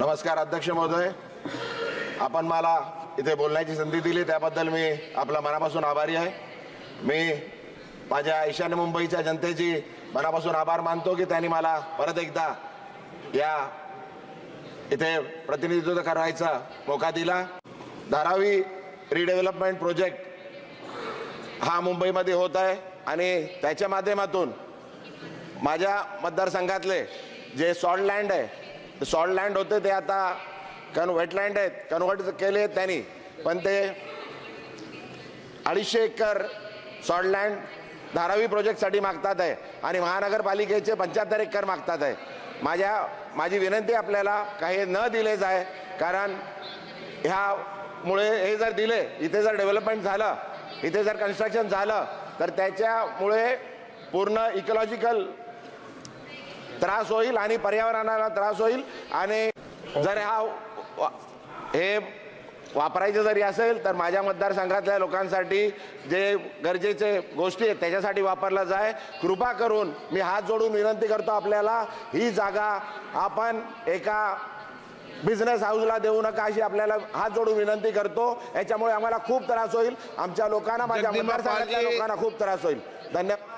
नमस्कार अध्यक्ष महोदय. आपण मला इथे बोलण्याची संधी दिली त्याबद्दल मी आपला मनापासून आभारी आहे. मी माझ्या ईशान्य मुंबईच्या जनतेची मनापासून आभार मानतो की त्यांनी मला परत एकदा या इथे प्रतिनिधित्व करायचा मोका दिला. धारावी रिडेव्हलपमेंट प्रोजेक्ट हा मुंबईमध्ये होत आहे आणि त्याच्या माध्यमातून माझ्या मतदारसंघातले जे सॉल्ट लँड आहे सॉल्ट लँड होते ते आता कन वेटलँड आहेत. कन्वर्ट केले आहेत त्यांनी. पण ते अडीचशे एकर सॉल्ट लँड धारावी प्रोजेक्टसाठी मागतात आहे. आणि महानगरपालिकेचे पंच्याहत्तर एकर मागतात आहे. माझ्या माझी विनंती आपल्याला काही न दिलेच आहे कारण ह्यामुळे हे जर दिले इथे जर डेव्हलपमेंट झालं इथे जर कन्स्ट्रक्शन झालं तर त्याच्यामुळे पूर्ण इकॉलॉजिकल त्रास होईल आणि पर्यावरणाला त्रास होईल. आणि जर हा हे वापरायचं जरी असेल तर माझ्या मतदारसंघातल्या लोकांसाठी जे गरजेचे गोष्टी आहेत त्याच्यासाठी वापरलं जाय. कृपा करून मी हात जोडून विनंती करतो आपल्याला ही जागा आपण एका बिझनेस हाऊसला देऊ नका अशी आपल्याला हात जोडून विनंती करतो. याच्यामुळे आम्हाला खूप त्रास होईल. आमच्या लोकांना माझ्या मतदारसंघातल्या. लोकांना खूप त्रास होईल. धन्यवाद.